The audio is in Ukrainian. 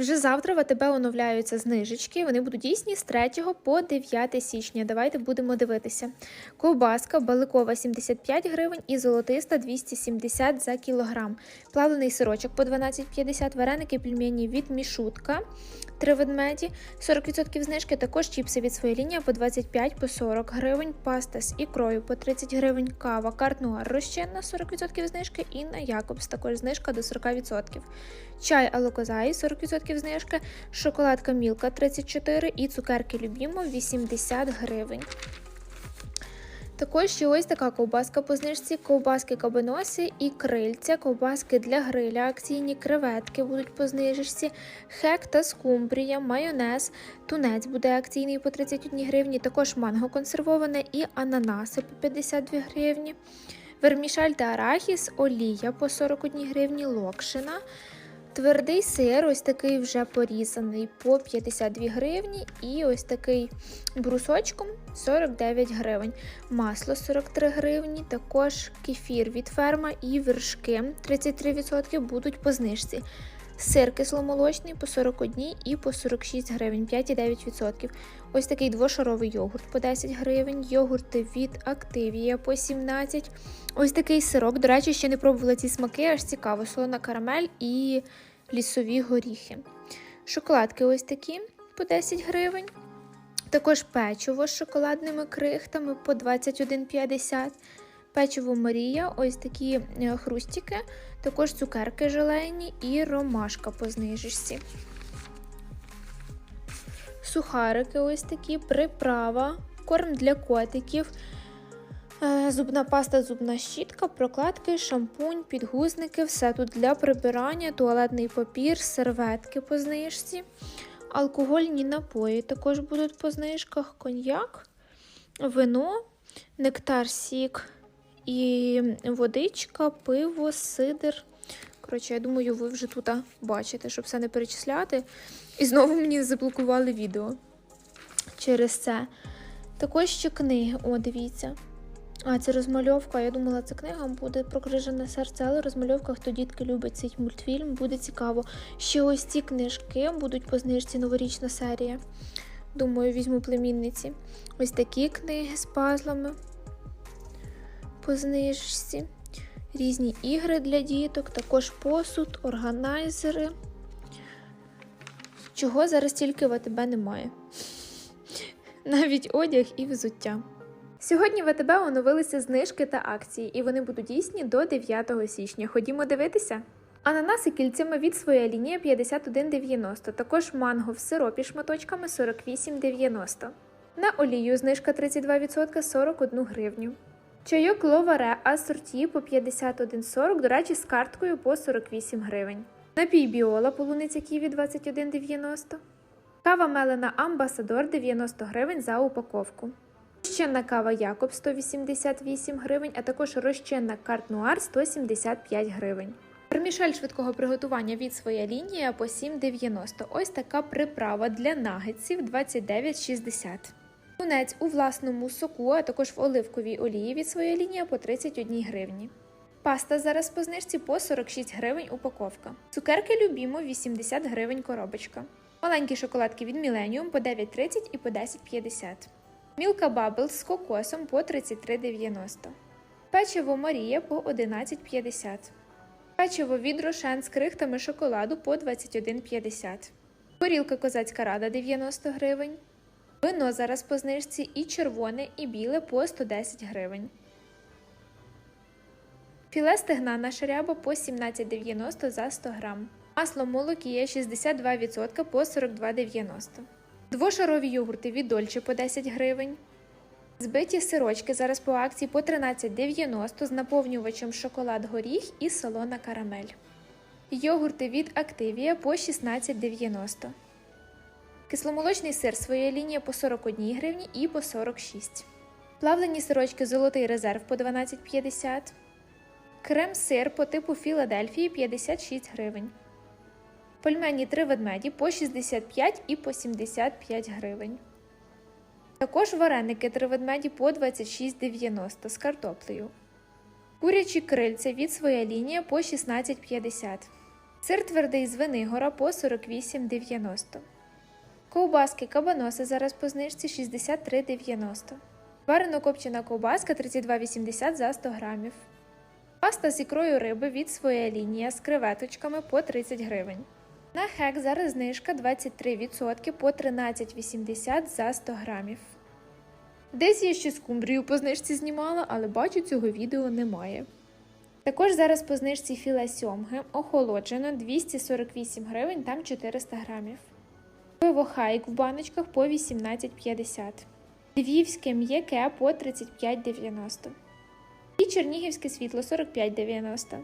Вже завтра в АТБ оновляються знижечки. Вони будуть дійсні з 3 по 9 січня. Давайте будемо дивитися. Ковбаска баликова 75 гривень і золотиста 270 за кілограм. Плавлений сирочок по 12,50, вареники пельмені від мішутка. Три ведмеді, 40% знижки, також чіпси від своєї лінії по 25 по 40 гривень, паста з ікрою по 30 гривень, кава, картнуар розчинна 40% знижки і на Якобс також знижка до 40%. Чай Алокозай 40% знижки, шоколадка Мілка 34 і цукерки Любімо 80 гривень. Також ще ось така ковбаска по знижці, ковбаски кабаноси і крильця, ковбаски для гриля, акційні креветки будуть по знижці, хек та скумбрія, майонез, тунець буде акційний по 31 гривні, також манго консервоване і ананаси по 52 гривні. Вермішаль та арахіс, олія по 41 гривні, локшина. Твердий сир, ось такий вже порізаний по 52 гривні, і ось такий брусочком 49 гривень. Масло 43 гривні, також кефір від ферма і вершки 33% будуть по знижці. Сир кисломолочний по 41 і по 46 гривень, 5,9%. Ось такий двошаровий йогурт по 10 гривень, йогурти від Активія по 17. Ось такий сирок. До речі, ще не пробувала ці смаки, аж цікаво. Солона карамель і лісові горіхи. Шоколадки ось такі по 10 гривень. Також печиво з шоколадними крихтами по 21,50. Печиво Марія, ось такі е, хрустики, також цукерки желейні і ромашка по знижечці. Сухарики ось такі, приправа, корм для котиків, зубна паста, зубна щітка, прокладки, шампунь, підгузники, все тут для прибирання, туалетний папір, серветки по знижці, алкогольні напої також будуть по знижках, коньяк, вино, нектар сік і водичка, пиво, сидр. Коротше, я думаю, ви вже тут бачите, щоб все не перечисляти. І знову мені заблокували відео через це. Також ще книги, о, дивіться. А, це розмальовка. Я думала, це книга буде про крижане серце, але розмальовка, хто дітки любить цей мультфільм, буде цікаво. Ще ось ці книжки будуть по знижці новорічна серія. Думаю, візьму племінниці. Ось такі книги з пазлами по знижці. Різні ігри для діток, також посуд, органайзери. Чого зараз тільки в АТБ немає. Навіть одяг і взуття. Сьогодні в АТБ оновилися знижки та акції, і вони будуть дійсні до 9 січня. Ходімо дивитися. Ананаси кільцями від своя лінія 51,90, також манго в сиропі шматочками 48,90. На олію знижка 32% 41 гривню. Чайок ловаре асорті по 51,40, до речі, з карткою по 48 гривень. Напій біола полуниця ківі 21,90. Кава мелена Амбасадор 90 гривень за упаковку. Розчинна кава Якоб 188 гривень, а також розчинна карт Нуар 175 гривень. Вермішель швидкого приготування від своя лінія по 7,90. Ось така приправа для нагетсів 29,60. Тунець у власному соку, а також в оливковій олії від своєї лінії по 31 гривні. Паста зараз по знижці по 46 гривень упаковка. Цукерки Любімо 80 гривень коробочка. Маленькі шоколадки від Millennium по 9,30 і по 10,50. Мілка Бабл з кокосом по 33,90. Печиво Марія по 11,50. Печиво від Рошен з крихтами шоколаду по 21,50. Горілка козацька рада 90 гривень. Вино зараз по знижці і червоне, і біле по 110 гривень. Філе стегна наша ряба по 17,90 за 100 грам. Масло молокія 62% по 42,90. Двошарові йогурти від Дольче по 10 гривень. Збиті сирочки зараз по акції по 13,90 з наповнювачем шоколад горіх і солона карамель. Йогурти від Активія по 16,90. Кисломолочний сир своєї лінії по 41 гривні і по 46. Плавлені сирочки Золотий резерв по 12,50. Крем-сир по типу Філадельфії 56 гривень. Пельмені 3 ведмеді по 65 і по 75 гривень. Також вареники 3 ведмеді по 26,90 з картоплею. Курячі крильця від своя лінія по 16,50. Сир твердий з Венигора по 48,90. Ковбаски кабаноса зараз по знижці 63,90. Варено копчена ковбаска 32,80 за 100 грамів. Паста з ікрою риби від своя лінія з креветочками по 30 гривень. На хек зараз знижка 23% по 13,80 за 100 грамів. Десь я ще скумбрію по знижці знімала, але бачу, цього відео немає. Також зараз по знижці філе сьомги охолоджено 248 гривень, там 400 грамів. Пиво хайк в баночках по 18,50. Львівське м'яке по 35,90. І чернігівське світло 45,90.